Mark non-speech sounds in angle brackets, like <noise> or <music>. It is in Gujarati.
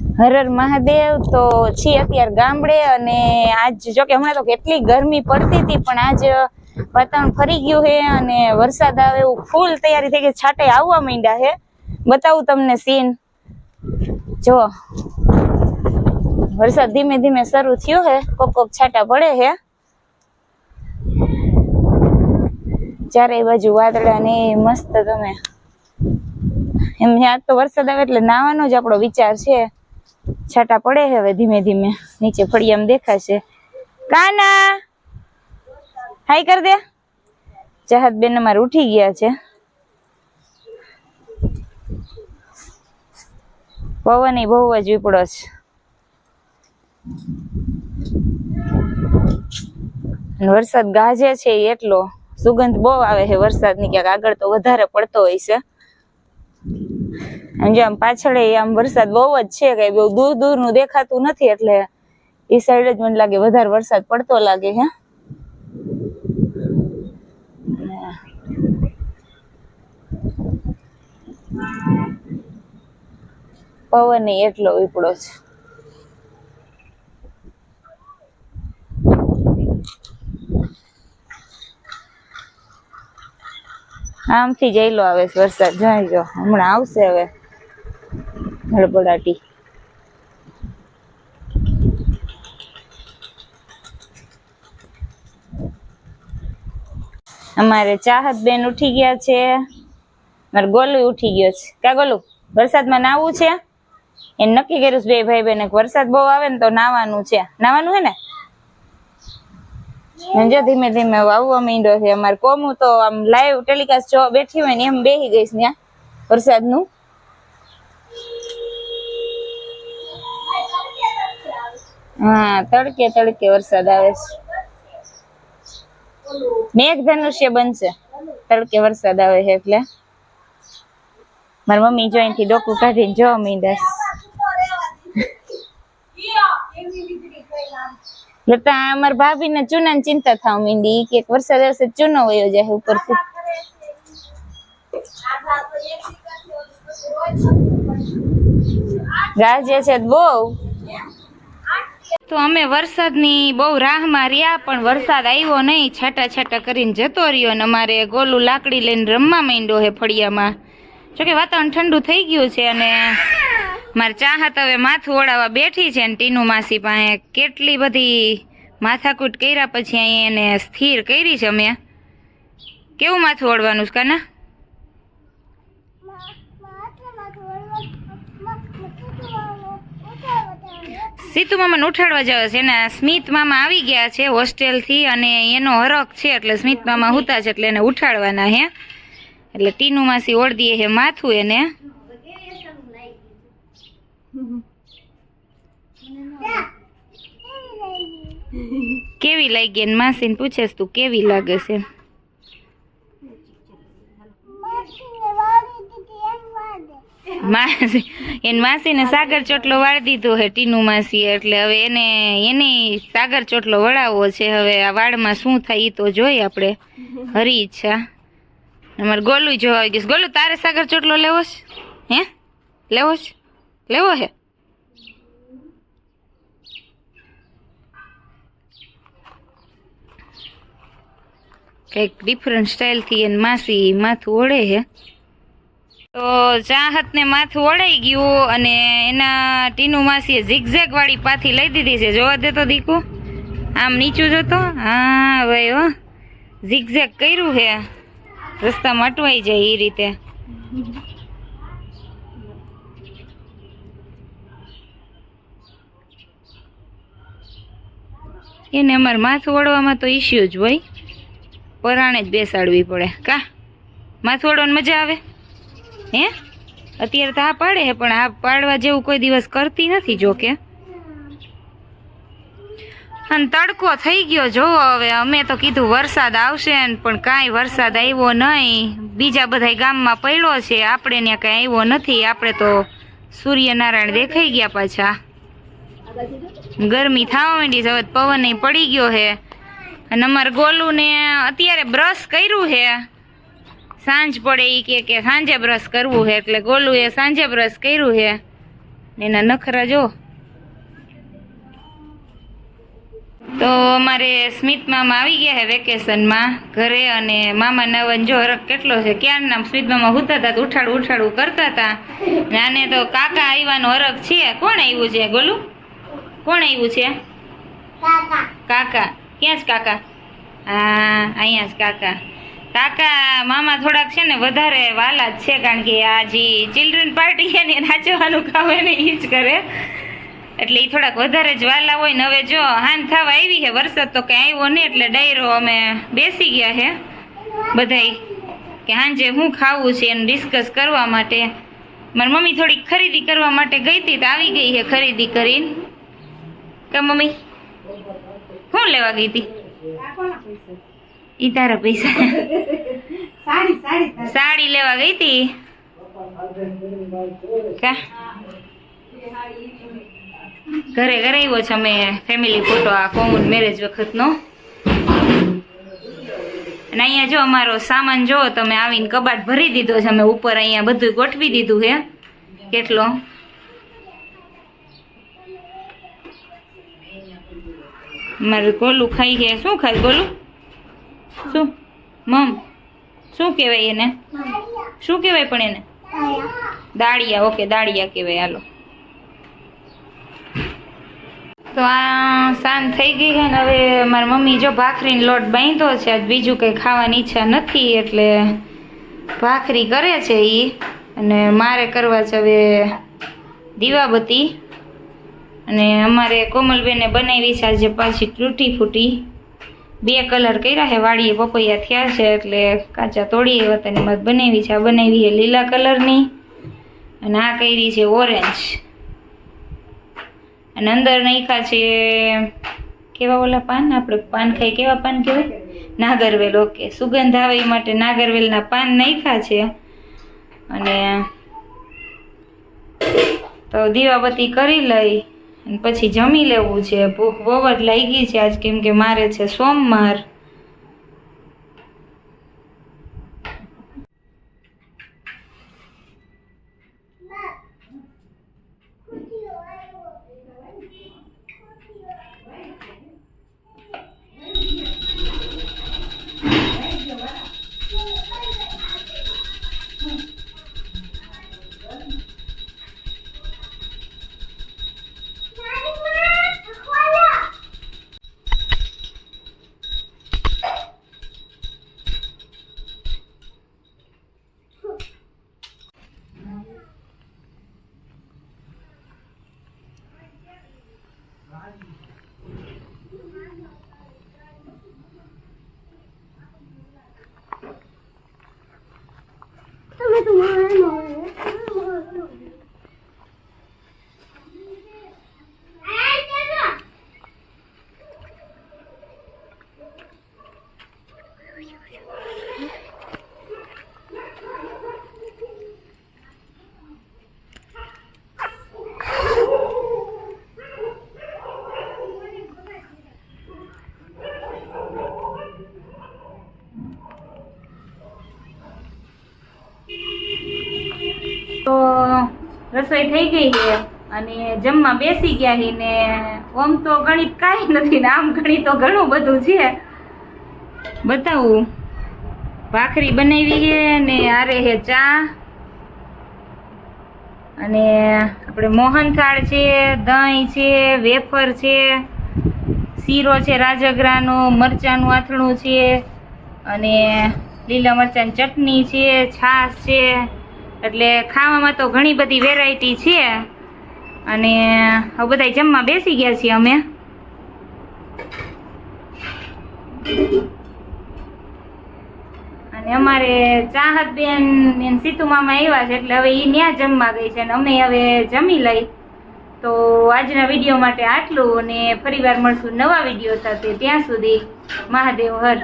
હર હર મહાદેવ તો છીએ અત્યારે ગામડે અને આજ જો કે હમણાં તો કેટલી ગરમી પડતી હતી, પણ આજ વાતાવરણ ફરી ગયું છે અને વરસાદ આવે એવું ફૂલ તૈયારી થઈ ગઈ છાંટે આવવા માંડ્યા છે. બતાવું તમને સીન જો, વરસાદ ધીમે ધીમે શરૂ થયો છે. કોક કોક છાંટા પડે છે. ચારે બાજુ વાદળા ને મસ્ત તમે. એમ, આજ તો વરસાદ આવે એટલે નાવાનો જ આપણો વિચાર છે. છાંટા પડે હવે ધીમે ધીમે. નીચે ફળિયામાં દેખાશે. કાના! હાય કર દે. ચાહત બેન અમારે ઉઠી ગયા છે. પવન ય બહુ જ વિપડો છે. વરસાદ ગાજે છે એટલો. સુગંધ બહુ આવે છે વરસાદની. ક્યાંક આગળ તો વધારે પડતો હોય છે. જો આમ પાછળ આમ વરસાદ બહુ જ છે કઈ બહુ દૂર દૂરનું દેખાતું નથી એટલે એ સાઈડ જ મને લાગે વધારે વરસાદ પડતો લાગે, હે? પવન એટલો વિપડો છે. આમથી જઈલો આવે છે વરસાદ. જાય જો, હમણાં આવશે હવે. હળબડાટી. અમારે ચાહત બેન ઉઠી ગયા છે. મારે ગોલુ ઉઠી ગયો છે. કા ગોલુ, વરસાદમાં નાવું છે? એને નક્કી કર્યું બે ભાઈ બેન વરસાદ બહુ આવે ને તો નાવાનું છે. નાવાનું હે ને? જો ધીમે ધીમે વાવવા માંડ્યો છે. અમારે કોમું તો આમ લાઈવ ટેલિકાસ્ટ જો બેઠી હોય ને એમ બેહી ગઈશ ત્યાં વરસાદનું. હા, તડકે તડકે વરસાદ આવે છે. મેઘ ધનુષ્ય બનશે. તડકે વરસાદ આવે છે એટલે. મારી મમ્મી જો થી ડોકું કાઢીને જો માંડ્યા છે. લતા, અમાર ભાભી ને ચૂના ની ચિંતા થવા માંડી. કે વરસાદ આવશે ચૂનો વયો જાય ઉપરથી. ગાજે છે બહુ. તો અમે વરસાદની બહુ રાહમાં રહ્યા, પણ વરસાદ આવ્યો નહીં. છાટા છાટા કરીને જતો રહ્યો અને અમારે ગોલું લાકડી લઈને રમવા માંડ્યો હે ફળિયામાં. જોકે વાતાવરણ ઠંડુ થઈ ગયું છે અને મારે ચાહત હવે માથું ઓળાવા બેઠી છે ને ટીનુ માસી પાસે. કેટલી બધી માથાકૂટ કર્યા પછી અહીં એને સ્થિર કરી છે અમે. કેવું માથું ઓળવાનું છે કાના? સીતુ મામાને ઉઠાડવા જાવ છે એના સ્મિત મામા આવી ગયા છે હોસ્ટેલથી અને એનો હરખ છે એટલે સ્મિત મામા હુતા છે એટલે એને ઉઠાડવાના હે. એટલે ટીનુ માસી ઓળદીએ હે માથું એને. કેવી લાગી એને માસીને પૂછેસ તું કેવી લાગે છે? <laughs> માસી એને માસીને સાગર ચોટલો વાળી દીધો હે ટીનુ માસી એટલે હવે એને એની સાગર ચોટલો વળાવવો છે. હવે આ વાળમાં શું થાય એ તો જોઈએ આપણે. <laughs> હરી ઈચ્છા. અમારે ગોલું જોવા આવી ગયું ગોલું તારે સાગર ચોટલો લેવો છે? હે? લેવો છે? લેવો હે? કંઈક ડિફરન્ટ સ્ટાઇલથી એને માસી માથું ઓળે હે. તો ચાહતને માથું ઓળાઈ ગયું અને એના ટીનુ માસીએ ઝીકઝેક વાળી પાથી લઈ દીધી છે. જોવા દેતો દીકુ? આમ નીચું જોતો હા, ભાઈ હો. ઝિગઝેગ કર્યું છે. રસ્તામાં અટવાઈ જાય એ રીતે. એને અમારે માથું ઓળવામાં તો ઇસ્યુ જ હોય. પરાણે જ બેસાડવી પડે. કા? માથું ઓળવાની મજા આવે? હે? અત્યારે તો આ પાડે છે, પણ આ પાડવા જેવું કોઈ દિવસ કરતી નથી, જો કે. અને તડકો થઈ ગયો જોવો હવે. અમે તો કીધું વરસાદ આવશે પણ કાંઈ વરસાદ આવ્યો નહીં. બીજા બધા ગામમાં પડ્યો છે, આપણે ત્યાં કાંઈ આવ્યો નથી. આપણે તો સૂર્યનારાયણ દેખાઈ ગયા પાછા. ગરમી થવા માંડી છે, હવે પવન પડી ગયો છે. અને અમારે ગોલું ને અત્યારે બ્રશ કર્યું છે. સાંજ પડે એ કે કે સાંજે બ્રશ કરવું છે એટલે ગોલું એ સાંજે બ્રશ કર્યું છે એના નખરા જો. તો અમારે સ્મિત મામા આવી ગયા છે વેકેશનમાં ઘરે અને મામા નવન જો હરખ કેટલો છે ક્યારના સ્મિત મામા હુતા હતા ઉઠાડું ઉઠાડું કરતા હતા આને તો કાકા આવ્યાનો હરખ છે. કોણ આવ્યું છે ગોલું? કોણ આવ્યું છે? કાકા. ક્યાં જ કાકા? હા અહીંયા જ કાકા. કાકા, મામા થોડાક છે ને વધારે વાલા જ છે, કારણ કે આ જે ચિલ્ડ્રન પાર્ટી છે ને નાચવાનું કામ એને એ જ કરે. એટલે એ થોડાક વધારે જ વાલા હોય ને, હવે જો હાન થવા આવી છે, વરસાદ તો કંઈ આવ્યો નહીં, એટલે ડાયરો અમે બેસી ગયા છે, બધાય. કે હાંજે હું ખાવું છે એનું ડિસ્કસ કરવા માટે. મારી મમ્મી થોડીક ખરીદી કરવા માટે ગઈ હતી, તો આવી ગઈ છે ખરીદી કરીને. કે મમ્મી? શું લેવા ગઈ હતી? ઈ તારા પૈસા. સાડી સાડી સાડી લેવા ગઈ હતી કા? ઘરે આવ્યો છે અમે ફેમિલી ફોટો આ કોમન મેરેજ વખતનો. અને અહીંયા જો અમારો સામાન જો તમે આવીને કબાટ ભરી દીધો છે. અમે ઉપર અહીંયા બધું ગોઠવી દીધું હે કેટલો? મારું ગોલું ખાઈ ગયા. શું ખાય ગોલું? શું? મમ, શું કહેવાય એને? શું કહેવાય પણ એને? દાળિયા, ઓકે, દાળિયા કહેવાય, હાલો. તો આ સાંજ થઈ ગઈ છે હવે મારી મમ્મી જો ભાખરીનો લોટ બાંધ્યો છે બીજું કંઈ ખાવાની ઈચ્છા નથી, એટલે ભાખરી કરે છે એ અને મારે કરવા છે હવે દીવાબત્તી. અને અમારે કોમલબેને બનાવી છે આજે પાછી તૂટી ફૂટી. બે કલર કર્યા છે. વાડીએ પપૈયા થયા છે એટલે કાચા તોડી આવ્યા હતા ને એમાં બનાવી છે. આ બનાવી છે લીલા કલરની અને આ કરી છે ઓરેન્જ. અને અંદર નાખ્યા છે, કેવા ઓલા પાન? આપણે પાન ખાઈ કેવા પાન કહેવાય? નાગરવેલ. ઓકે સુગંધ આવે એ માટે નાગરવેલના પાન નાખ્યા છે. અને તો દીવાબત્તી કરી લઈ. પછી જમી લેવું છે, ભૂખ બહુ જ લાગી છે આજ કેમ કે મારે છે સોમવાર. રસોઈ થઈ ગઈ છે અને જમવા બેસી ગયા છે ને ઓમ તો ગણિત કાંઈ નથી ને આમ ગણિત તો ઘણું બધું છે. બતાવું. ભાખરી બનાવી છે ને આરે હે ચા. અને આપણે મોહનથાળ છે, દહીં છે, વેફર છે, શીરો છે, રાજગરાનો, મરચાંનું આથણું છે, અને લીલા મરચાંની ચટણી છે, છાશ છે. એટલે ખાવામાં તો ઘણી બધી વેરાયટી છે. અને હવે બધા જમવા બેસી ગયા છીએ અમે. અને અમારે ચાહત બેન સીતુ મામા આવ્યા છે, એટલે હવે એ ત્યાં જમવા ગઈ છે. અને અમે હવે જમી લઈ. તો આજના વીડિયો માટે આટલું. અને ફરીવાર મળશું નવા વીડિયો સાથે. ત્યાં સુધી મહાદેવ હર.